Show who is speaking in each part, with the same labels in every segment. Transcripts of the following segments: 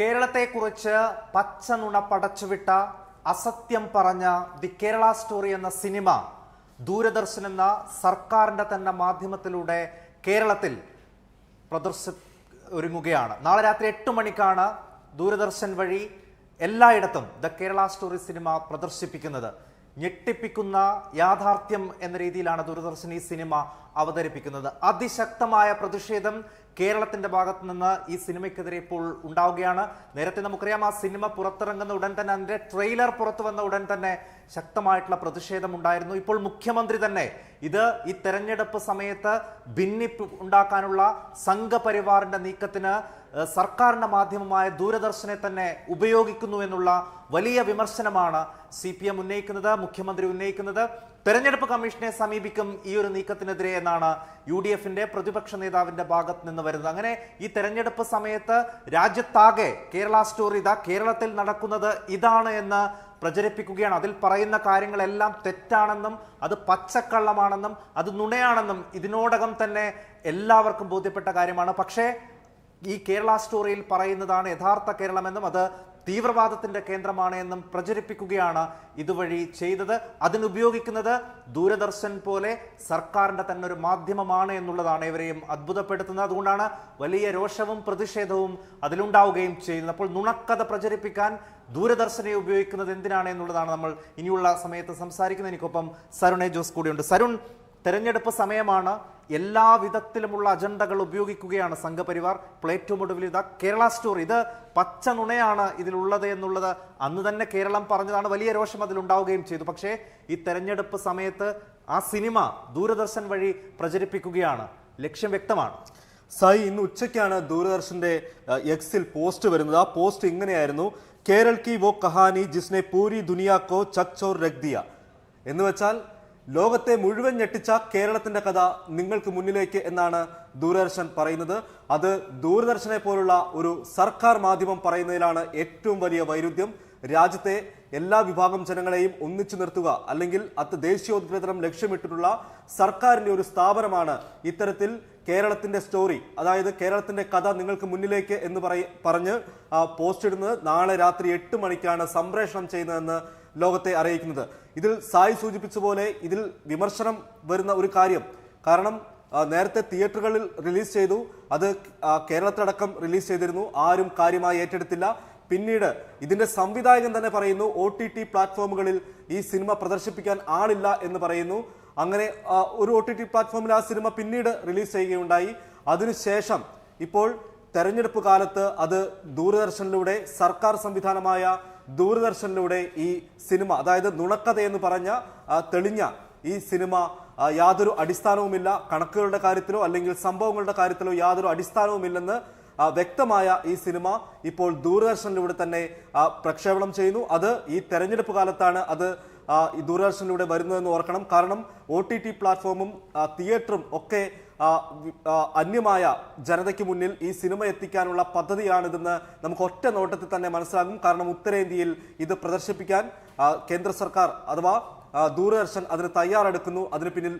Speaker 1: കേരളത്തെക്കുറിച്ച് പച്ച നുണ പടച്ചുവിട്ട അസത്യം പറഞ്ഞ ദി കേരള സ്റ്റോറി എന്ന സിനിമ ദൂരദർശൻ എന്ന സർക്കാരിന്റെ തന്നെ മാധ്യമത്തിലൂടെ കേരളത്തിൽ പ്രദർശ ഒരുങ്ങുകയാണ്. നാളെ രാത്രി എട്ട് മണിക്കാണ് ദൂരദർശൻ വഴി എല്ലായിടത്തും ദ കേരള സ്റ്റോറി സിനിമ പ്രദർശിപ്പിക്കുന്നത്. ഞെട്ടിപ്പിക്കുന്ന യാഥാർത്ഥ്യം എന്ന രീതിയിലാണ് ദൂരദർശൻ ഈ സിനിമ അവതരിപ്പിക്കുന്നത്. അതിശക്തമായ പ്രതിഷേധം കേരളത്തിന്റെ ഭാഗത്ത് നിന്ന് ഈ സിനിമയ്ക്കെതിരെ ഇപ്പോൾ ഉണ്ടാവുകയാണ്. നേരത്തെ നമുക്കറിയാം ആ സിനിമ പുറത്തിറങ്ങുന്ന ഉടൻ തന്നെ അതിന്റെ ട്രെയിലർ പുറത്തു വന്ന ഉടൻ തന്നെ ശക്തമായിട്ടുള്ള പ്രതിഷേധം ഉണ്ടായിരുന്നു ഇപ്പോൾ മുഖ്യമന്ത്രി തന്നെ ഇത് ഈ തെരഞ്ഞെടുപ്പ് സമയത്ത് ഭിന്നിപ്പ് ഉണ്ടാക്കാനുള്ള സംഘപരിവാറിന്റെ നീക്കത്തിന് സർക്കാരിന്റെ മാധ്യമമായ ദൂരദർശനെ തന്നെ ഉപയോഗിക്കുന്നു എന്നുള്ള വലിയ വിമർശനമാണ് സി ഉന്നയിക്കുന്നത് മുഖ്യമന്ത്രി ഉന്നയിക്കുന്നത്. തെരഞ്ഞെടുപ്പ് കമ്മീഷനെ സമീപിക്കും ഈ ഒരു നീക്കത്തിനെതിരെ എന്നാണ് യു ഡി എഫിന്റെ പ്രതിപക്ഷ നേതാവിന്റെ ഭാഗത്ത് നിന്ന് വരുന്നത്. അങ്ങനെ ഈ തെരഞ്ഞെടുപ്പ് സമയത്ത് രാജ്യത്താകെ കേരള സ്റ്റോറി ഇതാ കേരളത്തിൽ നടക്കുന്നത് ഇതാണ് എന്ന് പ്രചരിപ്പിക്കുകയാണ്. അതിൽ പറയുന്ന കാര്യങ്ങളെല്ലാം തെറ്റാണെന്നും അത് പച്ചക്കള്ളമാണെന്നും അത് നുണയാണെന്നും ഇതിനോടകം തന്നെ എല്ലാവർക്കും ബോധ്യപ്പെട്ട കാര്യമാണ്. പക്ഷേ ഈ കേരള സ്റ്റോറിയിൽ പറയുന്നതാണ് യഥാർത്ഥ കേരളമെന്നും അത് തീവ്രവാദത്തിന്റെ കേന്ദ്രമാണ് എന്നും പ്രചരിപ്പിക്കുകയാണ് ഇതുവഴി ചെയ്തത്. അതിനുപയോഗിക്കുന്നത് ദൂരദർശൻ പോലെ സർക്കാരിന്റെ തന്നെ ഒരു മാധ്യമമാണ് എന്നുള്ളതാണ് ഇവരെയും അത്ഭുതപ്പെടുത്തുന്നത്. അതുകൊണ്ടാണ് വലിയ രോഷവും പ്രതിഷേധവും അതിലുണ്ടാവുകയും ചെയ്യുന്നത്. അപ്പോൾ നുണക്കഥ പ്രചരിപ്പിക്കാൻ ദൂരദർശനെ ഉപയോഗിക്കുന്നത് എന്തിനാണ് എന്നുള്ളതാണ് നമ്മൾ ഇനിയുള്ള സമയത്ത് സംസാരിക്കുന്നത്. എനിക്കൊപ്പം സരുണെ ജോസ് കൂടിയുണ്ട്. സരുൺ തെരഞ്ഞെടുപ്പ് സമയമാണ് എല്ലാ വിധത്തിലുമുള്ള അജണ്ടകൾ ഉപയോഗിക്കുകയാണ് സംഘപരിവാർ. ഇപ്പോൾ ഏറ്റവും ഒടുവിൽ ഇതാ കേരള സ്റ്റോറി. ഇത് പച്ച നുണയാണ് ഇതിലുള്ളത് എന്നുള്ളത് അന്ന് തന്നെ കേരളം പറഞ്ഞതാണ്. വലിയ രോഷം അതിലുണ്ടാവുകയും ചെയ്തു. പക്ഷേ ഈ തെരഞ്ഞെടുപ്പ് സമയത്ത് ആ സിനിമ ദൂരദർശൻ വഴി പ്രചരിപ്പിക്കുകയാണ്. ലക്ഷ്യം വ്യക്തമാണ്.
Speaker 2: സായി ഇന്ന് ഉച്ചയ്ക്കാണ് ദൂരദർശന്റെ എക്സിൽ പോസ്റ്റ് വരുന്നത്. ആ പോസ്റ്റ് ഇങ്ങനെയായിരുന്നു. കേരൾ കി വോ കഹാനി ജിസ്നെ പൂരി ദുനിയാക്കോ ചച്ചോർ രഗ്ദിയ എന്ന് വെച്ചാൽ ലോകത്തെ മുഴുവൻ ഞെട്ടിച്ച കേരളത്തിന്റെ കഥ നിങ്ങൾക്ക് മുന്നിലേക്ക് എന്നാണ് ദൂരദർശൻ പറയുന്നത്. അത് ദൂരദർശനെ പോലുള്ള ഒരു സർക്കാർ മാധ്യമം പറയുന്നതിലാണ് ഏറ്റവും വലിയ വൈരുദ്ധ്യം. രാജ്യത്തെ എല്ലാ വിഭാഗം ജനങ്ങളെയും ഒന്നിച്ചു നിർത്തുക അല്ലെങ്കിൽ അത് ദേശീയോദ്ഗ്രഥനം ലക്ഷ്യമിട്ടിട്ടുള്ള സർക്കാരിന്റെ ഒരു സ്ഥാപനമാണ് ഇത്തരത്തിൽ കേരളത്തിന്റെ സ്റ്റോറി അതായത് കേരളത്തിന്റെ കഥ നിങ്ങൾക്ക് മുന്നിലേക്ക് എന്ന് പറയ പറഞ്ഞ് പോസ്റ്റ് ഇടുന്നത് നാളെ രാത്രി എട്ട് മണിക്കാണ് സംപ്രേഷണം ചെയ്യുന്നതെന്ന് ലോകത്തെ അറിയിക്കുന്നത്. ഇതിൽ സായി സൂചിപ്പിച്ച പോലെ ഇതിൽ വിമർശനം വരുന്ന ഒരു കാര്യം. കാരണം നേരത്തെ തിയേറ്ററുകളിൽ റിലീസ് ചെയ്തു. അത് കേരളത്തിലടക്കം റിലീസ് ചെയ്തിരുന്നു. ആരും കാര്യമായി ഏറ്റെടുത്തില്ല. പിന്നീട് ഇതിന്റെ സംവിധായകൻ തന്നെ പറയുന്നു ഒ ടി ടി പ്ലാറ്റ്ഫോമുകളിൽ ഈ സിനിമ പ്രദർശിപ്പിക്കാൻ ആളില്ല എന്ന് പറയുന്നു. അങ്ങനെ ഒരു ഒ ടി ടി പ്ലാറ്റ്ഫോമിൽ ആ സിനിമ പിന്നീട് റിലീസ് ചെയ്യുകയുണ്ടായി. അതിനുശേഷം ഇപ്പോൾ തെരഞ്ഞെടുപ്പ് കാലത്ത് അത് ദൂരദർശനിലൂടെ സർക്കാർ സംവിധാനമായ ദൂരദർശനിലൂടെ ഈ സിനിമ അതായത് നുണക്കഥ എന്ന് പറഞ്ഞ തെളിഞ്ഞ ഈ സിനിമ യാതൊരു അടിസ്ഥാനവുമില്ല കണക്കുകളുടെ കാര്യത്തിലോ അല്ലെങ്കിൽ സംഭവങ്ങളുടെ കാര്യത്തിലോ യാതൊരു അടിസ്ഥാനവുമില്ലെന്ന് വ്യക്തമായ ഈ സിനിമ ഇപ്പോൾ ദൂരദർശനിലൂടെ തന്നെ പ്രക്ഷേപണം ചെയ്യുന്നു. അത് ഈ തെരഞ്ഞെടുപ്പ് കാലത്താണ് അത് ദൂരദർശനിലൂടെ വരുന്നതെന്ന് ഓർക്കണം. കാരണം ഒ ടി ടി പ്ലാറ്റ്ഫോമും തിയേറ്ററും ഒക്കെ അന്യമായ ജനതയ്ക്ക് മുന്നിൽ ഈ സിനിമ എത്തിക്കാനുള്ള പദ്ധതിയാണിതെന്ന് നമുക്ക് ഒറ്റ നോട്ടത്തിൽ തന്നെ മനസ്സിലാകും. കാരണം ഉത്തരേന്ത്യയിൽ ഇത് പ്രദർശിപ്പിക്കാൻ കേന്ദ്ര സർക്കാർ അഥവാ ദൂരദർശൻ അതിന് തയ്യാറെടുക്കുന്നു. അതിന് പിന്നിൽ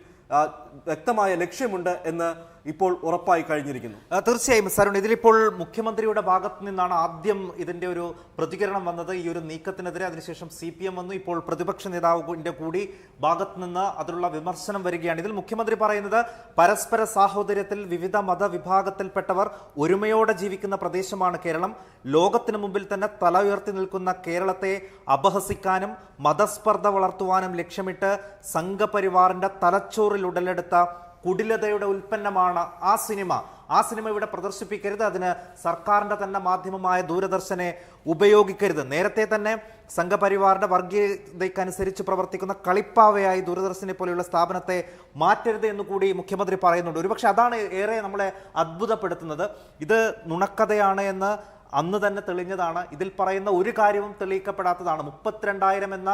Speaker 2: വ്യക്തമായ ലക്ഷ്യമുണ്ട് എന്ന് ഇപ്പോൾ ഉറപ്പായി കഴിഞ്ഞിരിക്കുന്നു.
Speaker 1: തീർച്ചയായും സരുൺ. ഇതിലിപ്പോൾ മുഖ്യമന്ത്രിയുടെ ഭാഗത്ത് നിന്നാണ് ആദ്യം ഇതിന്റെ ഒരു പ്രതികരണം വന്നത്. ഈ ഒരു നീക്കത്തിനെതിരെ അതിനുശേഷം സി പി എം വന്നു. ഇപ്പോൾ പ്രതിപക്ഷ നേതാവിന്റെ കൂടി ഭാഗത്ത് നിന്ന് അതിലുള്ള വിമർശനം വരികയാണ്. ഇതിൽ മുഖ്യമന്ത്രി പറയുന്നത് പരസ്പര സാഹോദര്യത്തിൽ വിവിധ മതവിഭാഗത്തിൽപ്പെട്ടവർ ഒരുമയോടെ ജീവിക്കുന്ന പ്രദേശമാണ് കേരളം. ലോകത്തിന് മുമ്പിൽ തന്നെ തല ഉയർത്തി നിൽക്കുന്ന കേരളത്തെ അപഹസിക്കാനും മതസ്പർദ്ധ വളർത്തുവാനും ലക്ഷ്യമിട്ട് സംഘപരിവാറിന്റെ തലച്ചോറിൽ ഉടലെടുത്ത കുടിലതയുടെ ഉൽപ്പന്നമാണ് ആ സിനിമ. ആ സിനിമ ഇവിടെ പ്രദർശിപ്പിക്കരുത്. അതിന് സർക്കാരിന്റെ തന്നെ മാധ്യമമായ ദൂരദർശനെ ഉപയോഗിക്കരുത്. നേരത്തെ തന്നെ സംഘപരിവാറിന്റെ വർഗീയതയ്ക്കനുസരിച്ച് പ്രവർത്തിക്കുന്ന കളിപ്പാവയായി ദൂരദർശനെ പോലെയുള്ള സ്ഥാപനത്തെ മാറ്റരുത് എന്ന് കൂടി മുഖ്യമന്ത്രി പറയുന്നുണ്ട്. ഒരുപക്ഷെ അതാണ് ഏറെ നമ്മളെ അത്ഭുതപ്പെടുത്തുന്നത്. ഇത് നുണക്കഥയാണ് എന്ന് അന്ന് തന്നെ തെളിഞ്ഞതാണ്. ഇതിൽ പറയുന്ന ഒരു കാര്യവും തെളിയിക്കപ്പെടാത്തതാണ്. മുപ്പത്തിരണ്ടായിരം എന്ന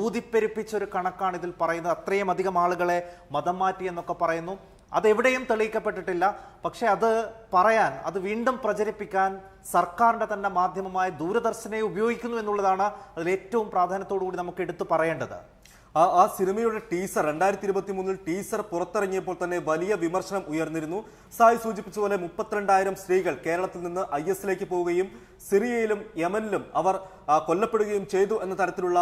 Speaker 1: ഊതിപ്പെരുപ്പിച്ച ഒരു കണക്കാണ് ഇതിൽ പറയുന്നത്. അത്രയും അധികം ആളുകളെ മതം മാറ്റി എന്നൊക്കെ പറയുന്നു. അതെവിടെയും തെളിയിക്കപ്പെട്ടിട്ടില്ല. പക്ഷെ അത് പറയാൻ അത് വീണ്ടും പ്രചരിപ്പിക്കാൻ സർക്കാരിന്റെ തന്നെ മാധ്യമമായ ദൂരദർശനെ ഉപയോഗിക്കുന്നു എന്നുള്ളതാണ് അതിൽ ഏറ്റവും പ്രാധാന്യത്തോടു കൂടി നമുക്ക് എടുത്തു പറയേണ്ടത്.
Speaker 2: ആ ആ സിനിമയുടെ ടീസർ രണ്ടായിരത്തി ഇരുപത്തി മൂന്നിൽ ടീസർ പുറത്തിറങ്ങിയപ്പോൾ തന്നെ വലിയ വിമർശനം ഉയർന്നിരുന്നു. സായി സൂചിപ്പിച്ച പോലെ മുപ്പത്തിരണ്ടായിരം സ്ത്രീകൾ കേരളത്തിൽ നിന്ന് ഐ എസിലേക്ക് പോവുകയും സിറിയയിലും യമനിലും അവർ കൊല്ലപ്പെടുകയും ചെയ്തു എന്ന തരത്തിലുള്ള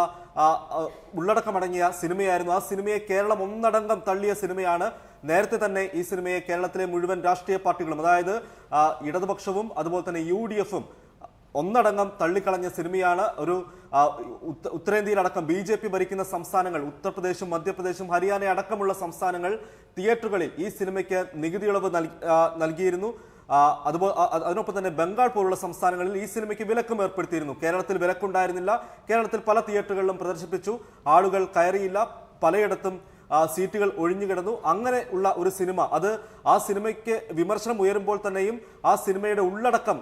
Speaker 2: ഉള്ളടക്കമടങ്ങിയ സിനിമയായിരുന്നു. ആ സിനിമയെ കേരളം ഒന്നടങ്കം തള്ളിയ സിനിമയാണ്. നേരത്തെ തന്നെ ഈ സിനിമയെ കേരളത്തിലെ മുഴുവൻ രാഷ്ട്രീയ പാർട്ടികളും അതായത് ഇടതുപക്ഷവും അതുപോലെ തന്നെ യു ഡി എഫും ഒന്നടങ്കം തള്ളിക്കളഞ്ഞ സിനിമയാണ് ഒരു ഉത്തരേന്ത്യയിലടക്കം ബി ജെ പി ഭരിക്കുന്ന സംസ്ഥാനങ്ങൾ ഉത്തർപ്രദേശും മധ്യപ്രദേശും ഹരിയാന അടക്കമുള്ള സംസ്ഥാനങ്ങൾ തിയേറ്ററുകളിൽ ഈ സിനിമയ്ക്ക് നികുതി ഇളവ് നൽകിയിരുന്നു. അതുപോലെ അതിനൊപ്പം തന്നെ ബംഗാൾ പോലുള്ള സംസ്ഥാനങ്ങളിൽ ഈ സിനിമയ്ക്ക് വിലക്കും ഏർപ്പെടുത്തിയിരുന്നു. കേരളത്തിൽ വിലക്കുണ്ടായിരുന്നില്ല. കേരളത്തിൽ പല തിയേറ്ററുകളിലും പ്രദർശിപ്പിച്ചു. ആളുകൾ കയറിയില്ല. പലയിടത്തും സീറ്റുകൾ ഒഴിഞ്ഞുകിടന്നു അങ്ങനെ ഉള്ള ഒരു സിനിമ. അത് ആ സിനിമയ്ക്ക് വിമർശനം ഉയരുമ്പോൾ തന്നെയും ആ സിനിമയുടെ ഉള്ളടക്കം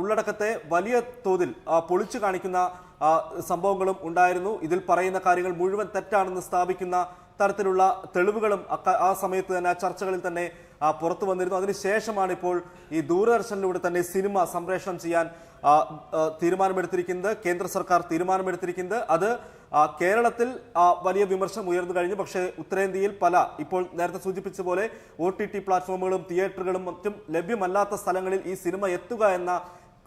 Speaker 2: ഉള്ളടക്കത്തെ വലിയ തോതിൽ പൊളിച്ചു കാണിക്കുന്ന സംഭവങ്ങളും ഉണ്ടായിരുന്നു. ഇതിൽ പറയുന്ന കാര്യങ്ങൾ മുഴുവൻ തെറ്റാണെന്ന് സ്ഥാപിക്കുന്ന തരത്തിലുള്ള തെളിവുകളും ആ സമയത്ത് തന്നെ ആ ചർച്ചകളിൽ തന്നെ പുറത്തു വന്നിരുന്നു. അതിനുശേഷമാണ് ഇപ്പോൾ ഈ ദൂരദർശനിലൂടെ തന്നെ സിനിമ സംപ്രേഷണം ചെയ്യാൻ തീരുമാനമെടുത്തിരിക്കുന്നത്. കേന്ദ്ര സർക്കാർ തീരുമാനമെടുത്തിരിക്കുന്നത്. അത് കേരളത്തിൽ വലിയ വിമർശനം ഉയർന്നു കഴിഞ്ഞു. പക്ഷേ ഉത്തരേന്ത്യയിൽ പല ഇപ്പോൾ നേരത്തെ സൂചിപ്പിച്ച പോലെ ഒ ടി ടി പ്ലാറ്റ്ഫോമുകളും തിയേറ്ററുകളും മറ്റും ലഭ്യമല്ലാത്ത സ്ഥലങ്ങളിൽ ഈ സിനിമ എത്തുക എന്ന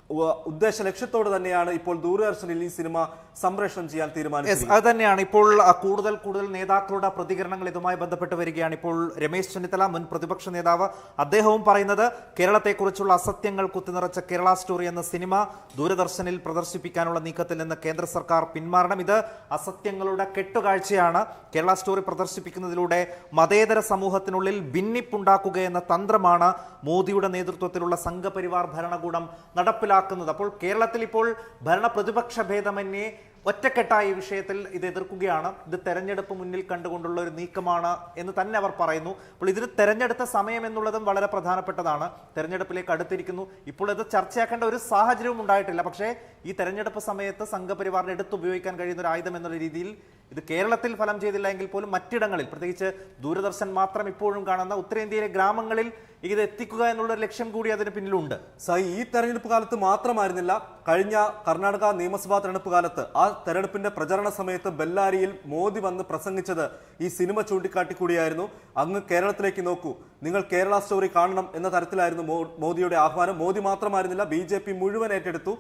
Speaker 2: ഉദ്ദേശ ലക്ഷ്യത്തോട് തന്നെയാണ് ഇപ്പോൾ ദൂരദർശനിൽ ഈ സിനിമ സംപ്രേഷണം ചെയ്യാൻ തീരുമാനിച്ചത്.
Speaker 1: അത് തന്നെയാണ്. ഇപ്പോൾ കൂടുതൽ കൂടുതൽ നേതാക്കളുടെ പ്രതികരണങ്ങൾ ഇതുമായി ബന്ധപ്പെട്ട് വരികയാണ്. ഇപ്പോൾ രമേശ് ചെന്നിത്തല മുൻ പ്രതിപക്ഷ നേതാവ് അദ്ദേഹവും പറയുന്നത് കേരളത്തെക്കുറിച്ചുള്ള അസത്യങ്ങൾ കുത്തിനിറച്ച കേരള സ്റ്റോറി എന്ന സിനിമ ദൂരദർശനിൽ പ്രദർശിപ്പിക്കാനുള്ള നീക്കത്തിൽ നിന്ന് കേന്ദ്ര സർക്കാർ പിന്മാറണം. ഇത് അസത്യങ്ങളുടെ കെട്ടുകാഴ്ചയാണ്. കേരള സ്റ്റോറി പ്രദർശിപ്പിക്കുന്നതിലൂടെ മതേതര സമൂഹത്തിനുള്ളിൽ ഭിന്നിപ്പുണ്ടാക്കുക എന്ന തന്ത്രമാണ് മോദിയുടെ നേതൃത്വത്തിലുള്ള സംഘപരിവാർ ഭരണകൂടം നടപ്പിലാക്കുന്നത്. അപ്പോൾ കേരളത്തിൽ ഇപ്പോൾ ഭരണ പ്രതിപക്ഷ ഭേദമന്യേ ഒറ്റക്കെട്ടായി വിഷയത്തിൽ ഇത് എതിർക്കുകയാണ്. ഇത് തെരഞ്ഞെടുപ്പ് മുന്നിൽ കണ്ടുകൊണ്ടുള്ള ഒരു നീക്കമാണ് എന്ന് തന്നെ അവർ പറയുന്നു. അപ്പോൾ ഇതിന് തെരഞ്ഞെടുത്ത സമയം എന്നുള്ളതും വളരെ പ്രധാനപ്പെട്ടതാണ്. തെരഞ്ഞെടുപ്പിലേക്ക് അടുത്തിരിക്കുന്നു. ഇപ്പോൾ ഇത് ചർച്ചയാക്കേണ്ട ഒരു സാഹചര്യവും ഉണ്ടായിട്ടില്ല. പക്ഷേ ഈ തെരഞ്ഞെടുപ്പ് സമയത്ത് സംഘപരിവാറിന് എടുത്ത് ഉപയോഗിക്കാൻ കഴിയുന്ന ഒരു ആയുധം എന്നുള്ള രീതിയിൽ ഇത് കേരളത്തിൽ ഫലം ചെയ്തില്ല എങ്കിൽ പോലും മറ്റിടങ്ങളിൽ പ്രത്യേകിച്ച് ദൂരദർശൻ മാത്രം ഇപ്പോഴും കാണുന്ന ഉത്തരേന്ത്യയിലെ ഗ്രാമങ്ങളിൽ ഇത് എത്തിക്കുക എന്നുള്ള ലക്ഷ്യം കൂടി അതിന് പിന്നിലുണ്ട്.
Speaker 2: സായി ഈ തെരഞ്ഞെടുപ്പ് കാലത്ത് മാത്രമായിരുന്നില്ല. കഴിഞ്ഞ കർണാടക നിയമസഭാ തെരഞ്ഞെടുപ്പ് കാലത്ത് ആ തെരഞ്ഞെടുപ്പിന്റെ പ്രചരണ സമയത്ത് ബെല്ലാരിയിൽ മോദി വന്ന് പ്രസംഗിച്ചത് ഈ സിനിമ ചൂണ്ടിക്കാട്ടി കൂടിയായിരുന്നു അങ്ങ് കേരളത്തിലേക്ക് നോക്കൂ. നിങ്ങൾ കേരള സ്റ്റോറി കാണണം എന്ന തരത്തിലായിരുന്നു മോദിയുടെ ആഹ്വാനം. മോദി മാത്രമായിരുന്നില്ല ബി ജെ പി മുഴുവൻ ഏറ്റെടുത്തു.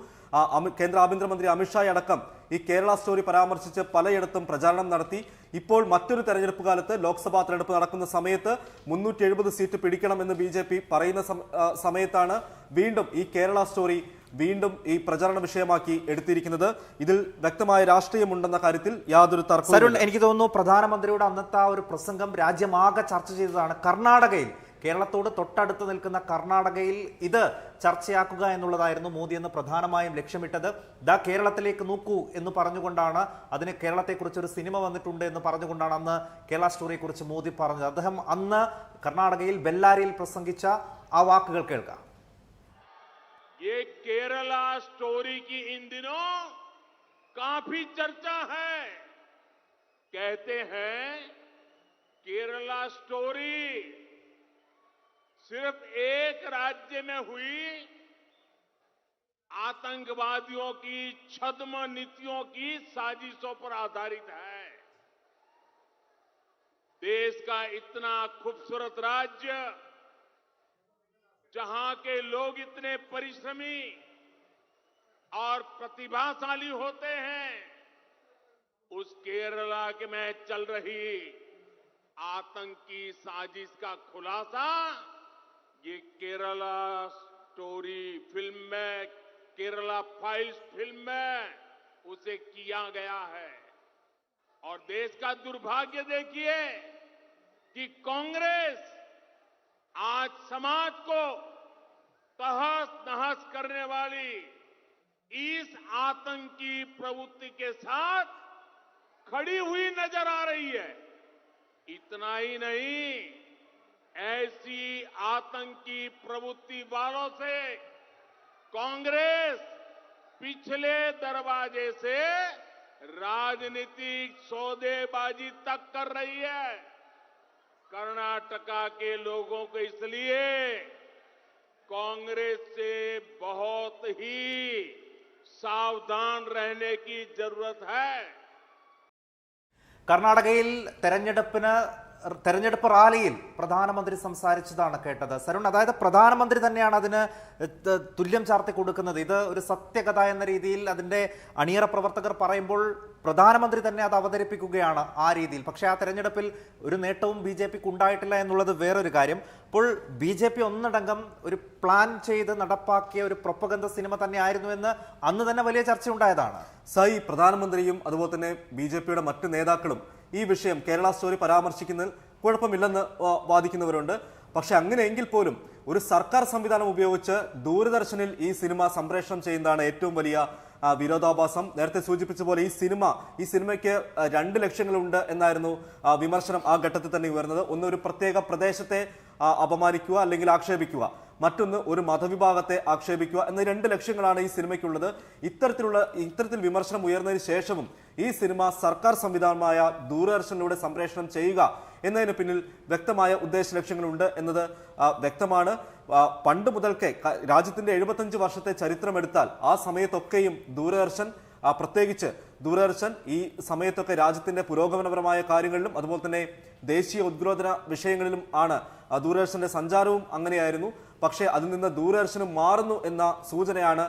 Speaker 2: കേന്ദ്ര ആഭ്യന്തരമന്ത്രി അമിത്ഷായ് അടക്കം ഈ കേരള സ്റ്റോറി പരാമർശിച്ച് പലയിടത്തും പ്രചാരണം നടത്തി. ഇപ്പോൾ മറ്റൊരു തെരഞ്ഞെടുപ്പ് കാലത്ത് ലോക്സഭാ തെരഞ്ഞെടുപ്പ് നടക്കുന്ന സമയത്ത് മുന്നൂറ്റി സീറ്റ് പിടിക്കണമെന്ന് ബി പറയുന്ന സമയത്താണ് വീണ്ടും ഈ കേരള സ്റ്റോറി വീണ്ടും ഈ പ്രചരണ വിഷയമാക്കി എടുത്തിരിക്കുന്നത്. ഇതിൽ വ്യക്തമായ രാഷ്ട്രീയമുണ്ടെന്ന കാര്യത്തിൽ യാതൊരു തർക്കവും
Speaker 1: എനിക്ക് തോന്നുന്നു പ്രധാനമന്ത്രിയുടെ അന്നത്തെ ആ ഒരു പ്രസംഗം രാജ്യമാകെ ചർച്ച ചെയ്തതാണ്. കർണാടകയിൽ കേരളത്തോട് തൊട്ടടുത്ത് നിൽക്കുന്ന കർണാടകയിൽ ഇത് ചർച്ചയാക്കുക എന്നുള്ളതായിരുന്നു മോദി എന്ന് പ്രധാനമായും ലക്ഷ്യമിട്ടത്. ദ കേരളത്തിലേക്ക് നോക്കൂ എന്ന് പറഞ്ഞുകൊണ്ടാണ് അതിന് കേരളത്തെക്കുറിച്ച് ഒരു സിനിമ വന്നിട്ടുണ്ട് എന്ന് പറഞ്ഞുകൊണ്ടാണ് അന്ന് കേരള സ്റ്റോറിയെക്കുറിച്ച് മോദി പറഞ്ഞത്. അദ്ദേഹം അന്ന് കർണാടകയിൽ ബെല്ലാരിയിൽ പ്രസംഗിച്ച ആ വാക്കുകൾ കേൾക്കാം.
Speaker 3: केरला स्टोरी की इन दिनों काफ़ी चर्चा है। कहते हैं, केरला स्टोरी सिर्फ़ एक राज्य में हुई। आतंकवादियों की, छद्म नीतियों की साजिशों पर आधारित है। देश का इतना खूबसूरत राज्य जहाँ के लोग इतने परिश्रमी और प्रतिभाशाली होते हैं, उस केरला के में चल रही आतंकी साजिश का खुलासा, ये केरला स्टोरी फ़िल्म में, केरला फाइल्स फ़िल्म में उसे किया गया है। और देश का दुर्भाग्य देखिए कि कांग्रेस आज समाज को तहस नहस करने वाली इस आतंकी प्रवृत्ति के साथ खड़ी हुई नज़र आ रही है। इतना ही नहीं, ऐसी आतंकी प्रवृत्ति वालों से कांग्रेस पिछले दरवाजे से राजनीतिक सौदेबाजी तक कर रही है। कर्नाटका के लोगों को इसलिए कांग्रेस से बहुत ही सावधान रहने की जरूरत है
Speaker 1: കർണാടകയിൽ തെരഞ്ഞെടുപ്പിന് തെരഞ്ഞെടുപ്പ് റാലിയിൽ പ്രധാനമന്ത്രി സംസാരിച്ചതാണ് കേട്ടത്. സരുൺ അതായത് പ്രധാനമന്ത്രി തന്നെയാണ് അതിന് തുല്യം ചാർത്തി കൊടുക്കുന്നത്. ഇത് ഒരു സത്യകഥ എന്ന രീതിയിൽ അതിന്റെ അണിയറ പ്രവർത്തകർ പറയുമ്പോൾ പ്രധാനമന്ത്രി തന്നെ അത് അവതരിപ്പിക്കുകയാണ് ആ രീതിയിൽ. പക്ഷേ ആ തെരഞ്ഞെടുപ്പിൽ ഒരു നേട്ടവും ബി ജെ പിക്ക് ഉണ്ടായിട്ടില്ല എന്നുള്ളത് വേറൊരു കാര്യം. അപ്പോൾ ബി ജെ പി ഒന്നടങ്കം ഒരു പ്ലാൻ ചെയ്ത് നടപ്പാക്കിയ ഒരു പ്രൊപ്പഗന്ധ സിനിമ തന്നെ ആയിരുന്നു എന്ന് അന്ന് തന്നെ വലിയ ചർച്ച ഉണ്ടായതാണ്
Speaker 2: സൈ പ്രധാനമന്ത്രിയും അതുപോലെ തന്നെ ബി മറ്റ് നേതാക്കളും ഈ വിഷയം കേരള സ്റ്റോറി പരാമർശിക്കുന്നതിൽ കുഴപ്പമില്ലെന്ന് വാദിക്കുന്നവരുണ്ട്. പക്ഷെ അങ്ങനെയെങ്കിൽ പോലും ഒരു സർക്കാർ സംവിധാനം ഉപയോഗിച്ച് ദൂരദർശനിൽ ഈ സിനിമ സംപ്രേഷണം ചെയ്യുന്നതാണ് ഏറ്റവും വലിയ വിരോധാഭാസം. നേരത്തെ സൂചിപ്പിച്ച പോലെ ഈ സിനിമ ഈ സിനിമയ്ക്ക് രണ്ട് ലക്ഷ്യങ്ങളുണ്ട് എന്നായിരുന്നു വിമർശനം ആ ഘട്ടത്തിൽ തന്നെ ഉയർന്നത്. ഒന്ന് ഒരു പ്രത്യേക പ്രദേശത്തെ അപമാനിക്കുക അല്ലെങ്കിൽ ആക്ഷേപിക്കുക. മറ്റൊന്ന് ഒരു മതവിഭാഗത്തെ ആക്ഷേപിക്കുക എന്ന രണ്ട് ലക്ഷ്യങ്ങളാണ് ഈ സിനിമയ്ക്കുള്ളത്. ഇത്തരത്തിലുള്ള ഇത്തരത്തിൽ വിമർശനം ഉയർന്നതിന് ശേഷവും ഈ സിനിമ സർക്കാർ സംവിധാനമായ ദൂരദർശനിലൂടെ സംപ്രേഷണം ചെയ്യുക എന്നതിന് പിന്നിൽ വ്യക്തമായ ഉദ്ദേശ ലക്ഷ്യങ്ങളുണ്ട് എന്നത് വ്യക്തമാണ്. പണ്ട് മുതൽക്കേ രാജ്യത്തിന്റെ എഴുപത്തഞ്ച് വർഷത്തെ ചരിത്രമെടുത്താൽ ആ സമയത്തൊക്കെയും ദൂരദർശൻ പ്രത്യേകിച്ച് ദൂരദർശൻ ഈ സമയത്തൊക്കെ രാജ്യത്തിന്റെ പുരോഗമനപരമായ കാര്യങ്ങളിലും അതുപോലെ തന്നെ ദേശീയ ഉദ്ഗ്രോധന വിഷയങ്ങളിലും ആണ് ദൂരദർശന്റെ സഞ്ചാരവും അങ്ങനെയായിരുന്നു. പക്ഷേ അതിൽ നിന്ന് ദൂരദർശനും മാറുന്നു എന്ന സൂചനയാണ്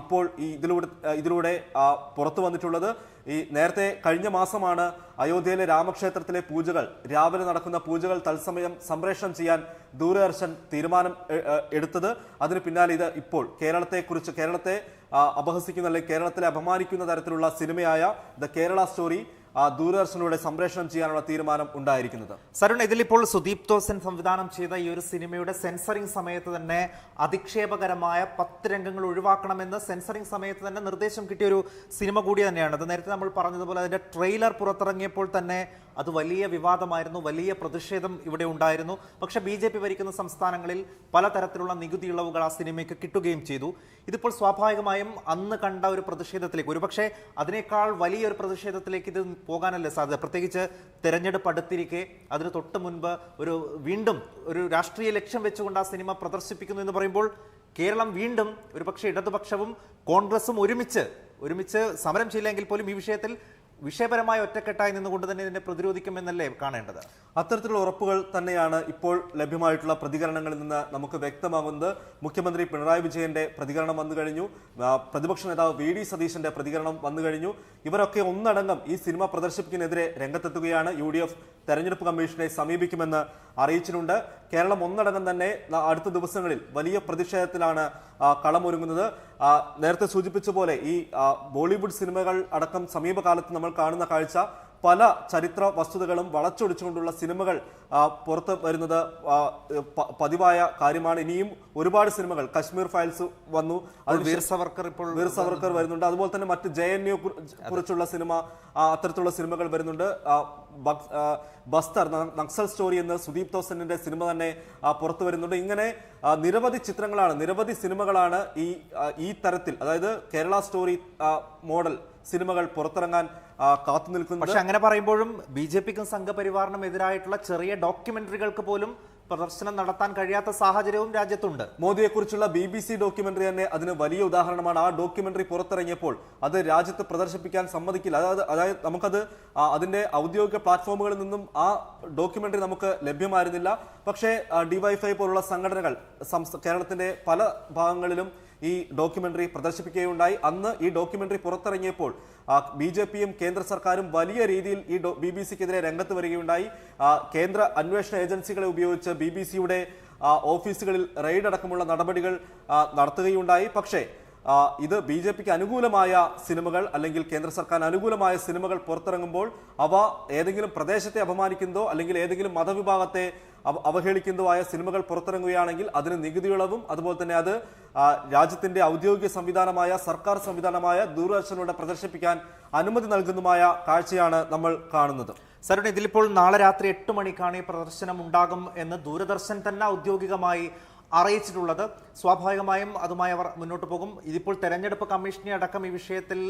Speaker 2: ഇപ്പോൾ ഈ ഇതിലൂടെ ഇതിലൂടെ പുറത്തു വന്നിട്ടുള്ളത്. ഈ നേരത്തെ കഴിഞ്ഞ മാസമാണ് അയോധ്യയിലെ രാമക്ഷേത്രത്തിലെ പൂജകൾ രാവിലെ നടക്കുന്ന പൂജകൾ തത്സമയം സംപ്രേഷണം ചെയ്യാൻ ദൂരദർശൻ തീരുമാനം എടുത്തത്. അതിന് പിന്നാലെ ഇത് ഇപ്പോൾ കേരളത്തെക്കുറിച്ച് കേരളത്തെ അപഹസിക്കുന്ന അല്ലെങ്കിൽ കേരളത്തിലെ അപമാനിക്കുന്ന തരത്തിലുള്ള സിനിമയായ ദ കേരള സ്റ്റോറി ദൂരദർശനിലൂടെ സംപ്രേഷണം ചെയ്യാനുള്ള തീരുമാനം ഉണ്ടായിരിക്കുന്നത്.
Speaker 1: സരുൺ ഇതിലിപ്പോൾ സുദീപ് തോസൻ സംവിധാനം ചെയ്ത ഈ ഒരു സിനിമയുടെ സെൻസറിംഗ് സമയത്ത് തന്നെ അധിക്ഷേപകരമായ പത്ത് രംഗങ്ങൾ ഒഴിവാക്കണമെന്ന് സെൻസറിംഗ് സമയത്ത് തന്നെ നിർദ്ദേശം കിട്ടിയ ഒരു സിനിമ കൂടി തന്നെയാണ്. അത് നേരത്തെ നമ്മൾ പറഞ്ഞതുപോലെ അതിന്റെ ട്രെയിലർ പുറത്തിറങ്ങിയപ്പോൾ തന്നെ അത് വലിയ വിവാദമായിരുന്നു വലിയ പ്രതിഷേധം ഇവിടെ ഉണ്ടായിരുന്നു. പക്ഷേ ബി ജെ പി ഭരിക്കുന്ന സംസ്ഥാനങ്ങളിൽ പലതരത്തിലുള്ള നികുതി ഇളവുകൾ ആ സിനിമയ്ക്ക് കിട്ടുകയും ചെയ്തു. ഇതിപ്പോൾ സ്വാഭാവികമായും അന്ന് കണ്ട ഒരു പ്രതിഷേധത്തിലേക്ക് ഒരുപക്ഷെ അതിനേക്കാൾ വലിയൊരു പ്രതിഷേധത്തിലേക്ക് ഇത് പോകാനല്ലേ സാധ്യത? പ്രത്യേകിച്ച് തെരഞ്ഞെടുപ്പ് അടുത്തിരിക്കെ അതിന് തൊട്ട് മുൻപ് ഒരു വീണ്ടും ഒരു രാഷ്ട്രീയ ലക്ഷ്യം വെച്ചുകൊണ്ട് ആ സിനിമ പ്രദർശിപ്പിക്കുന്നു എന്ന് പറയുമ്പോൾ കേരളം വീണ്ടും ഒരുപക്ഷെ ഇടതുപക്ഷവും കോൺഗ്രസും ഒരുമിച്ച് ഒരുമിച്ച് സമരം ചെയ്യില്ലെങ്കിൽ പോലും ഈ വിഷയത്തിൽ വിഷയപരമായ ഒറ്റക്കെട്ടായി നിന്നുകൊണ്ട് തന്നെ ഇതിനെ പ്രതിരോധിക്കുമെന്നല്ലേ കാണേണ്ടത്?
Speaker 2: അത്തരത്തിലുള്ള ഉറപ്പുകൾ തന്നെയാണ് ഇപ്പോൾ ലഭ്യമായിട്ടുള്ള പ്രതികരണങ്ങളിൽ നിന്ന് നമുക്ക് വ്യക്തമാകുന്നത്. മുഖ്യമന്ത്രി പിണറായി വിജയന്റെ പ്രതികരണം വന്നു കഴിഞ്ഞു. പ്രതിപക്ഷ നേതാവ് വി ഡി സതീശന്റെ പ്രതികരണം വന്നു കഴിഞ്ഞു. ഇവരൊക്കെ ഒന്നടങ്കം ഈ സിനിമ പ്രദർശിപ്പിക്കുന്നതിനെതിരെ രംഗത്തെത്തുകയാണ്. യു ഡി എഫ് തെരഞ്ഞെടുപ്പ് കമ്മീഷനെ സമീപിക്കുമെന്ന് അറിയിച്ചിട്ടുണ്ട്. കേരളം ഒന്നടങ്കം തന്നെ അടുത്ത ദിവസങ്ങളിൽ വലിയ പ്രതിഷേധത്തിലാണ് കളമൊരുങ്ങുന്നത്. നേരത്തെ സൂചിപ്പിച്ച പോലെ ഈ ബോളിവുഡ് സിനിമകൾ അടക്കം സമീപകാലത്ത് നമ്മൾ കാണുന്ന കാഴ്ച പല ചരിത്ര വസ്തുതകളും വളച്ചൊടിച്ചുകൊണ്ടുള്ള സിനിമകൾ പുറത്ത് വരുന്നത് പതിവായ കാര്യമാണ്. ഇനിയും ഒരുപാട് സിനിമകൾ. കശ്മീർ ഫയൽസ് വന്നു.
Speaker 1: അത് വീർ സവർക്കർ ഇപ്പോൾ
Speaker 2: വീർ സവർക്കർ വരുന്നുണ്ട്. അതുപോലെ തന്നെ മറ്റ് ജെ എൻ യു കുറിച്ചുള്ള സിനിമ അത്തരത്തിലുള്ള സിനിമകൾ വരുന്നുണ്ട്. ബസ്തർ നക്സൽ സ്റ്റോറി എന്ന് സുദീപ് തോസനിന്റെ സിനിമ തന്നെ പുറത്തു വരുന്നുണ്ട്. ഇങ്ങനെ നിരവധി ചിത്രങ്ങളാണ് നിരവധി സിനിമകളാണ് ഈ ഈ തരത്തിൽ അതായത് കേരള സ്റ്റോറി മോഡൽ സിനിമകൾ പുറത്തിറങ്ങാൻ കാത്തു നിൽക്കുന്നത്
Speaker 1: പക്ഷെ അങ്ങനെ പറയുമ്പോഴും ബി ജെ പിക്കും സംഘപരിവാറിനും എതിരായിട്ടുള്ള ചെറിയ ഡോക്യുമെന്ററികൾക്ക് പോലും പ്രദർശനം നടത്താൻ കഴിയാത്ത സാഹചര്യവും രാജ്യത്തുണ്ട്.
Speaker 2: മോദിയെക്കുറിച്ചുള്ള ബി ബി സി ഡോക്യുമെന്ററി തന്നെ അതിന് വലിയ ഉദാഹരണമാണ്. ആ ഡോക്യുമെന്ററി പുറത്തിറങ്ങിയപ്പോൾ അത് രാജ്യത്ത് പ്രദർശിപ്പിക്കാൻ സമ്മതിക്കില്ല. അതായത് അതായത് നമുക്കത് അതിന്റെ ഔദ്യോഗിക പ്ലാറ്റ്ഫോമുകളിൽ നിന്നും ആ ഡോക്യുമെന്ററി നമുക്ക് ലഭ്യമായിരുന്നില്ല. പക്ഷേ ഡിവൈഫൈ പോലുള്ള സംഘടനകൾ കേരളത്തിന്റെ പല ഭാഗങ്ങളിലും ഈ ഡോക്യുമെന്ററി പ്രദർശിപ്പിക്കുകയുണ്ടായി. അന്ന് ഈ ഡോക്യുമെന്ററി പുറത്തിറങ്ങിയപ്പോൾ ബി ജെ പിയും കേന്ദ്ര സർക്കാരും വലിയ രീതിയിൽ ഈ ബി ബി സിക്കെതിരെ രംഗത്ത് വരികയുണ്ടായി. കേന്ദ്ര അന്വേഷണ ഏജൻസികളെ ഉപയോഗിച്ച് ബി ബി സിയുടെ ഓഫീസുകളിൽ റെയ്ഡ് അടക്കമുള്ള നടപടികൾ നടത്തുകയുണ്ടായി. പക്ഷേ ഇത് ബി ജെ പിക്ക് അനുകൂലമായ സിനിമകൾ അല്ലെങ്കിൽ കേന്ദ്ര സർക്കാർ അനുകൂലമായ സിനിമകൾ പുറത്തിറങ്ങുമ്പോൾ അവ ഏതെങ്കിലും പ്രദേശത്തെ അപമാനിക്കുന്നതോ അല്ലെങ്കിൽ ഏതെങ്കിലും മതവിഭാഗത്തെ അവ- അവഹേളിക്കുന്നതോ ആയ സിനിമകൾ പുറത്തിറങ്ങുകയാണെങ്കിൽ അതിന് നികുതി ഇളവും. അതുപോലെ തന്നെ അത് രാജ്യത്തിന്റെ ഔദ്യോഗിക സംവിധാനമായ സർക്കാർ സംവിധാനമായ ദൂരദർശനിലൂടെ പ്രദർശിപ്പിക്കാൻ അനുമതി നൽകുന്നതുമായ കാഴ്ചയാണ് നമ്മൾ കാണുന്നത്.
Speaker 1: സരുൺ ഇതിലിപ്പോൾ നാളെ രാത്രി എട്ട് മണിക്കാണ് ഈ പ്രദർശനം ഉണ്ടാകും എന്ന് ദൂരദർശൻ തന്നെ ഔദ്യോഗികമായി അറിയിച്ചിട്ടുള്ളത്. സ്വാഭാവികമായും അതുമായി അവർ മുന്നോട്ട് പോകും. ഇതിപ്പോൾ തെരഞ്ഞെടുപ്പ് കമ്മീഷനെ അടക്കം ഈ വിഷയത്തിൽ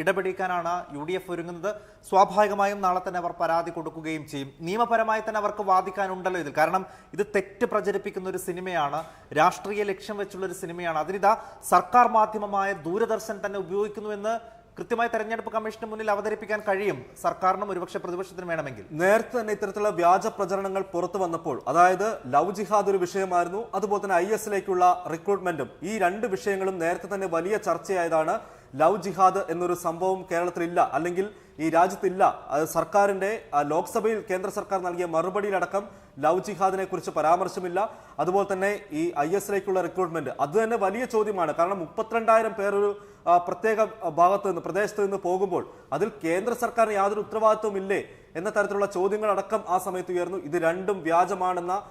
Speaker 1: ഇടപെടിക്കാനാണ് യു ഡി എഫ് ഒരുങ്ങുന്നത്. സ്വാഭാവികമായും നാളെ തന്നെ അവർ പരാതി കൊടുക്കുകയും ചെയ്യും. നിയമപരമായി തന്നെ അവർക്ക് വാദിക്കാനുണ്ടല്ലോ ഇതിൽ. കാരണം ഇത് തെറ്റ് പ്രചരിപ്പിക്കുന്ന ഒരു സിനിമയാണ്. രാഷ്ട്രീയ ലക്ഷ്യം വെച്ചുള്ള ഒരു സിനിമയാണ്. അതിനിതാ സർക്കാർ മാധ്യമമായ ദൂരദർശൻ തന്നെ ഉപയോഗിക്കുന്നുവെന്ന് കൃത്യമായി തെരഞ്ഞെടുപ്പ് കമ്മീഷന് മുന്നിൽ അവതരിപ്പിക്കാൻ കഴിയും. സർക്കാരിനും ഒരുപക്ഷെ പ്രതിപക്ഷത്തിനും വേണമെങ്കിൽ.
Speaker 2: നേരത്തെ തന്നെ ഇത്തരത്തിലുള്ള വ്യാജ പ്രചരണങ്ങൾ പുറത്തു വന്നപ്പോൾ അതായത് ലവ് ജിഹാദ് ഒരു വിഷയമായിരുന്നു. അതുപോലെ തന്നെ ഐ എസിലേക്കുള്ള റിക്രൂട്ട്മെന്റും. ഈ രണ്ട് വിഷയങ്ങളും നേരത്തെ തന്നെ വലിയ ചർച്ചയായതാണ് ലവ് ജിഹാദ് എന്നൊരു സംഭവം കേരളത്തിലില്ല. അല്ലെങ്കിൽ ഈ രാജ്യത്തില്ല. അത് സർക്കാരിന്റെ ലോക്സഭയിൽ കേന്ദ്ര സർക്കാർ നൽകിയ മറുപടിയിലടക്കം ലവ് ജിഹാദിനെ കുറിച്ച് പരാമർശമില്ല. അതുപോലെ തന്നെ ഈ ഐ എസിലേക്കുള്ള റിക്രൂട്ട്മെന്റ്. അത് തന്നെ വലിയ ചോദ്യമാണ്. കാരണം മുപ്പത്തിരണ്ടായിരം പേർ ഒരു പ്രത്യേക ഭാഗത്ത് നിന്ന് പ്രദേശത്ത് നിന്ന് പോകുമ്പോൾ അതിൽ കേന്ദ്ര സർക്കാരിന് യാതൊരു ഉത്തരവാദിത്വം ഇല്ലേ എന്ന തരത്തിലുള്ള ചോദ്യങ്ങളടക്കം ആ സമയത്ത് ഉയർന്നു. ഇത് രണ്ടും വ്യാജമാണെന്ന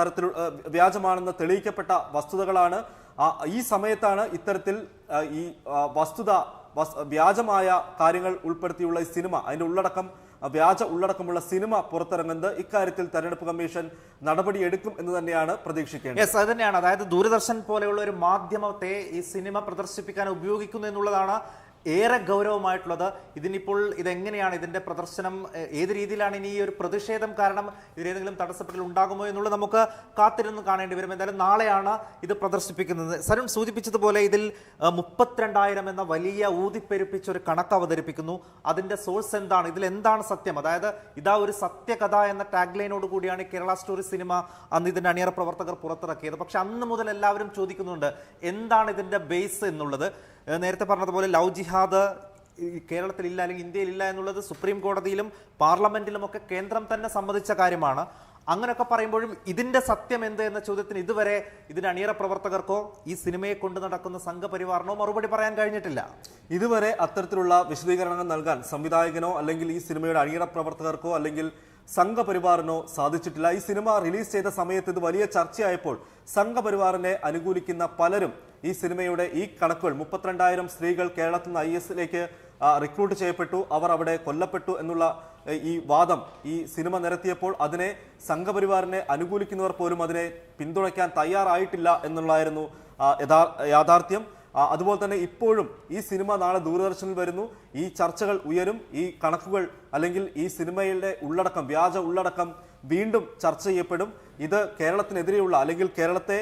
Speaker 2: തരത്തിൽ വ്യാജമാണെന്ന് തെളിയിക്കപ്പെട്ട വസ്തുതകളാണ്. ഈ സമയത്താണ് ഇത്തരത്തിൽ ഈ വസ്തുത വസ്- വ്യാജമായ കാര്യങ്ങൾ ഉൾപ്പെടുത്തിയുള്ള ഈ സിനിമ അതിന്റെ ഉള്ളടക്കം വ്യാജ ഉള്ളടക്കമുള്ള സിനിമ പുറത്തിറങ്ങുന്നത് ഇക്കാര്യത്തിൽ തെരഞ്ഞെടുപ്പ് കമ്മീഷൻ നടപടിയെടുക്കും എന്ന് തന്നെയാണ് പ്രതീക്ഷിക്കേണ്ടത്.
Speaker 1: യെസ് അത് തന്നെയാണ്. അതായത് ദൂരദർശൻ പോലെയുള്ള ഒരു മാധ്യമത്തെ ഈ സിനിമ പ്രദർശിപ്പിക്കാൻ ഉപയോഗിക്കുന്നു എന്നുള്ളതാണ് ഏറെ ഗൗരവമായിട്ടുള്ളത് ഇതിനിപ്പോൾ ഇതെങ്ങനെയാണ് ഇതിന്റെ പ്രദർശനം ഏത് രീതിയിലാണ് ഇനി ഈ ഒരു പ്രതിഷേധം കാരണം ഇതിലേതെങ്കിലും തടസ്സപ്പെടൽ ഉണ്ടാകുമോ എന്നുള്ളത് നമുക്ക് കാത്തിരുന്ന് കാണേണ്ടി വരും. എന്തായാലും നാളെയാണ് ഇത് പ്രദർശിപ്പിക്കുന്നത്. സരുൺ സൂചിപ്പിച്ചതുപോലെ ഇതിൽ മുപ്പത്തിരണ്ടായിരം എന്ന വലിയ ഊതിപ്പെരുപ്പിച്ച ഒരു കണക്ക് അവതരിപ്പിക്കുന്നു. അതിന്റെ സോഴ്സ് എന്താണ്? ഇതിൽ എന്താണ് സത്യം? അതായത് ഇതാ ഒരു സത്യകഥ എന്ന ടാഗ് ലൈനോട് കൂടിയാണ് കേരള സ്റ്റോറി സിനിമ അന്ന് ഇതിന്റെ അണിയറ പ്രവർത്തകർ പുറത്തിറക്കിയത്. പക്ഷെ അന്ന് മുതൽ എല്ലാവരും ചോദിക്കുന്നുണ്ട് എന്താണ് ഇതിന്റെ ബേസ് എന്നുള്ളത്? നേരത്തെ പറഞ്ഞതുപോലെ ലവ് ജിഹാദ് കേരളത്തിൽ കേരളത്തിലില്ല അല്ലെങ്കിൽ ഇന്ത്യയിലില്ല എന്നുള്ളത് സുപ്രീം കോടതിയിലും പാർലമെന്റിലും ഒക്കെ കേന്ദ്രം തന്നെ സമ്മതിച്ച കാര്യമാണ്. അങ്ങനെയൊക്കെ പറയുമ്പോഴും ഇതിന്റെ സത്യം എന്ത് എന്ന ചോദ്യത്തിന് ഇതുവരെ ഇതിന്റെ അണിയറ പ്രവർത്തകർക്കോ ഈ സിനിമയെ കൊണ്ട് നടക്കുന്ന സംഘപരിവാറിനോ മറുപടി പറയാൻ കഴിഞ്ഞിട്ടില്ല.
Speaker 2: ഇതുവരെ അത്തരത്തിലുള്ള വിശദീകരണങ്ങൾ നൽകാൻ സംവിധായകനോ അല്ലെങ്കിൽ ഈ സിനിമയുടെ അണിയറ പ്രവർത്തകർക്കോ അല്ലെങ്കിൽ സംഘപരിവാറിനോ സാധിച്ചിട്ടില്ല. ഈ സിനിമ റിലീസ് ചെയ്ത സമയത്ത് ഇത് വലിയ ചർച്ചയായപ്പോൾ സംഘപരിവാറിനെ അനുകൂലിക്കുന്ന പലരും ഈ സിനിമയുടെ ഈ കണക്കുകൾ മുപ്പത്തിരണ്ടായിരം സ്ത്രീകൾ കേരളത്തിൽ നിന്ന് ഐ എസിലേക്ക് റിക്രൂട്ട് ചെയ്യപ്പെട്ടു. അവർ അവിടെ കൊല്ലപ്പെട്ടു എന്നുള്ള ഈ വാദം ഈ സിനിമ നിരത്തിയപ്പോൾ അതിനെ സംഘപരിവാറിനെ അനുകൂലിക്കുന്നവർ പോലും അതിനെ പിന്തുണയ്ക്കാൻ തയ്യാറായിട്ടില്ല എന്നുള്ളതായിരുന്നു യാഥാർത്ഥ്യം. അതുപോലെ തന്നെ ഇപ്പോഴും ഈ സിനിമ നാളെ ദൂരദർശനിൽ വരുന്നു. ഈ ചർച്ചകൾ ഉയരും. ഈ കണക്കുകൾ അല്ലെങ്കിൽ ഈ സിനിമയുടെ ഉള്ളടക്കം വ്യാജ ഉള്ളടക്കം വീണ്ടും ചർച്ച ചെയ്യപ്പെടും. ഇത് കേരളത്തിനെതിരെയുള്ള അല്ലെങ്കിൽ കേരളത്തെ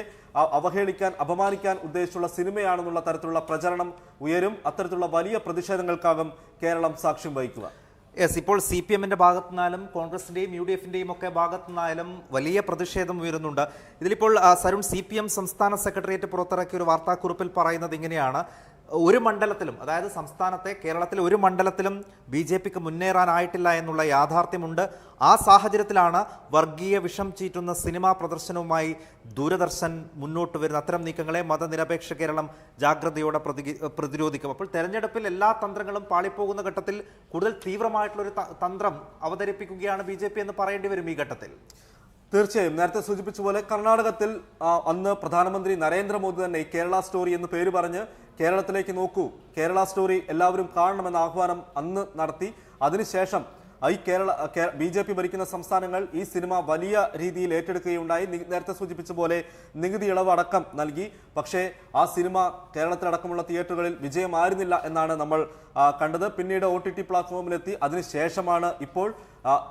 Speaker 2: അവഹേളിക്കാൻ അപമാനിക്കാൻ ഉദ്ദേശിച്ചുള്ള സിനിമയാണെന്നുള്ള തരത്തിലുള്ള പ്രചരണം ഉയരും. അത്തരത്തിലുള്ള വലിയ പ്രതിഷേധങ്ങൾക്കാകും കേരളം സാക്ഷ്യം വഹിക്കുക.
Speaker 1: യെസ് ഇപ്പോൾ സി പി എമ്മിന്റെ ഭാഗത്തു കോൺഗ്രസിന്റെയും യു ഡി എഫിന്റെയും ഒക്കെ ഭാഗത്തു നിന്നാലും വലിയ പ്രതിഷേധം ഉയരുന്നുണ്ട്. ഇതിലിപ്പോൾ സരുൺ സി പി എം സംസ്ഥാന സെക്രട്ടേറിയറ്റ് പുറത്തിറക്കിയ ഒരു വാർത്താക്കുറിപ്പിൽ പറയുന്നത് ഇങ്ങനെയാണ്. ഒരു മണ്ഡലത്തിലും അതായത് സംസ്ഥാനത്തെ കേരളത്തിലെ ഒരു മണ്ഡലത്തിലും ബി ജെ പിക്ക് മുന്നേറാനായിട്ടില്ല എന്നുള്ള യാഥാർത്ഥ്യമുണ്ട്. ആ സാഹചര്യത്തിലാണ് വർഗീയ വിഷം ചീറ്റുന്ന സിനിമാ പ്രദർശനവുമായി ദൂരദർശൻ മുന്നോട്ട് വരുന്ന അത്തരം നീക്കങ്ങളെ മതനിരപേക്ഷ കേരളം ജാഗ്രതയോടെ പ്രതി- പ്രതിരോധിക്കും. അപ്പോൾ തെരഞ്ഞെടുപ്പിൽ എല്ലാ തന്ത്രങ്ങളും പാളിപ്പോകുന്ന ഘട്ടത്തിൽ കൂടുതൽ തീവ്രമായിട്ടുള്ളൊരു തന്ത്രം അവതരിപ്പിക്കുകയാണ് ബി എന്ന് പറയേണ്ടി വരും ഈ ഘട്ടത്തിൽ.
Speaker 2: തീർച്ചയായും. നേരത്തെ സൂചിപ്പിച്ച പോലെ കർണാടകത്തിൽ അന്ന് പ്രധാനമന്ത്രി നരേന്ദ്രമോദി തന്നെ കേരള സ്റ്റോറി എന്ന് പേര് പറഞ്ഞ് കേരളത്തിലേക്ക് നോക്കൂ. കേരള സ്റ്റോറി എല്ലാവരും കാണണമെന്ന ആഹ്വാനം അന്ന് നടത്തി. അതിനുശേഷം ഐ കേരള ബി ജെ പി ഭരിക്കുന്ന സംസ്ഥാനങ്ങൾ ഈ സിനിമ വലിയ രീതിയിൽ ഏറ്റെടുക്കുകയുണ്ടായി. നേരത്തെ സൂചിപ്പിച്ച പോലെ നികുതി ഇളവ് അടക്കം നൽകി. പക്ഷേ ആ സിനിമ കേരളത്തിലടക്കമുള്ള തിയേറ്ററുകളിൽ വിജയമായിരുന്നില്ല എന്നാണ് നമ്മൾ കണ്ടത്. പിന്നീട് ഒ ടി ടി പ്ലാറ്റ്ഫോമിലെത്തി. അതിനുശേഷമാണ് ഇപ്പോൾ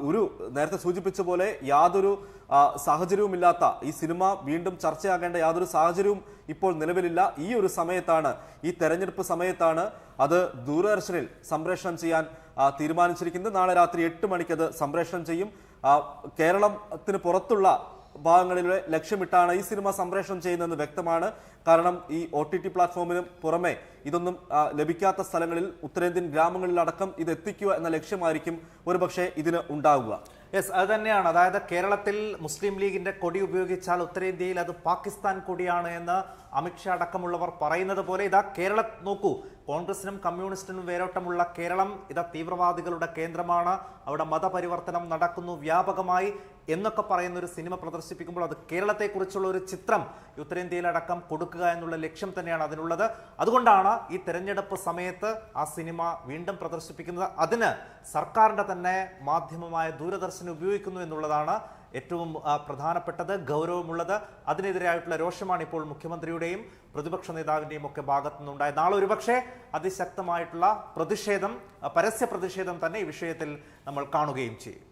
Speaker 2: ഒരു നേരത്തെ സൂചിപ്പിച്ച പോലെ യാതൊരു സാഹചര്യവുമില്ലാത്ത ഈ സിനിമ വീണ്ടും ചർച്ചയാകേണ്ട യാതൊരു സാഹചര്യവും ഇപ്പോൾ നിലവിലില്ല. ഈ ഒരു സമയത്താണ് ഈ തെരഞ്ഞെടുപ്പ് സമയത്താണ് അത് ദൂരദർശനിൽ സംപ്രേഷണം ചെയ്യാൻ തീരുമാനിച്ചിരിക്കുന്നത്. നാളെ രാത്രി എട്ട് മണിക്ക് അത് സംപ്രേഷണം ചെയ്യും. കേരളത്തിന് പുറത്തുള്ള ഭാഗങ്ങളിലെ ലക്ഷ്യമിട്ടാണ് ഈ സിനിമ സംപ്രേഷണം ചെയ്യുന്നതെന്ന് വ്യക്തമാണ്. കാരണം ഈ ഒ ടി ടി പ്ലാറ്റ്ഫോമിനും പുറമെ ഇതൊന്നും ലഭിക്കാത്ത സ്ഥലങ്ങളിൽ ഉത്തരേന്ത്യൻ ഗ്രാമങ്ങളിലടക്കം ഇത് എത്തിക്കുക എന്ന ലക്ഷ്യമായിരിക്കും ഒരുപക്ഷെ ഇതിന് ഉണ്ടാവുക.
Speaker 1: യെസ് അത് തന്നെയാണ്. അതായത് കേരളത്തിൽ മുസ്ലിം ലീഗിന്റെ കൊടി ഉപയോഗിച്ചാൽ ഉത്തരേന്ത്യയിൽ അത് പാകിസ്ഥാൻ കൊടിയാണ് എന്ന് അമിത്ഷാ അടക്കമുള്ളവർ പറയുന്നത് പോലെ ഇതാ കേരളം നോക്കൂ. കോൺഗ്രസിനും കമ്മ്യൂണിസ്റ്റിനും വേരോട്ടമുള്ള കേരളം ഇതാ തീവ്രവാദികളുടെ കേന്ദ്രമാണ്. അവിടെ മതപരിവർത്തനം നടക്കുന്നു വ്യാപകമായി എന്നൊക്കെ പറയുന്ന ഒരു സിനിമ പ്രദർശിപ്പിക്കുമ്പോൾ അത് കേരളത്തെക്കുറിച്ചുള്ള ഒരു ചിത്രം ഉത്തരേന്ത്യയിലടക്കം കൊടുക്കുക എന്നുള്ള ലക്ഷ്യം തന്നെയാണ് അതിനുള്ളത്. അതുകൊണ്ടാണ് ഈ തെരഞ്ഞെടുപ്പ് സമയത്ത് ആ സിനിമ വീണ്ടും പ്രദർശിപ്പിക്കുന്നത്. അതിന് സർക്കാരിന്റെ തന്നെ മാധ്യമമായ ദൂരദർശനം ഉപയോഗിക്കുന്നു എന്നുള്ളതാണ് ഏറ്റവും പ്രധാനപ്പെട്ടത് ഗൗരവമുള്ളത്. അതിനെതിരായിട്ടുള്ള രോഷമാണ് ഇപ്പോൾ മുഖ്യമന്ത്രിയുടെയും പ്രതിപക്ഷ നേതാവിന്റെയും ഒക്കെ ഭാഗത്തു നിന്നുണ്ടായത്. നാളെ ഒരുപക്ഷെ അതിശക്തമായിട്ടുള്ള പ്രതിഷേധം പരസ്യ പ്രതിഷേധം തന്നെ ഈ വിഷയത്തിൽ നമ്മൾ കാണുകയും ചെയ്യും.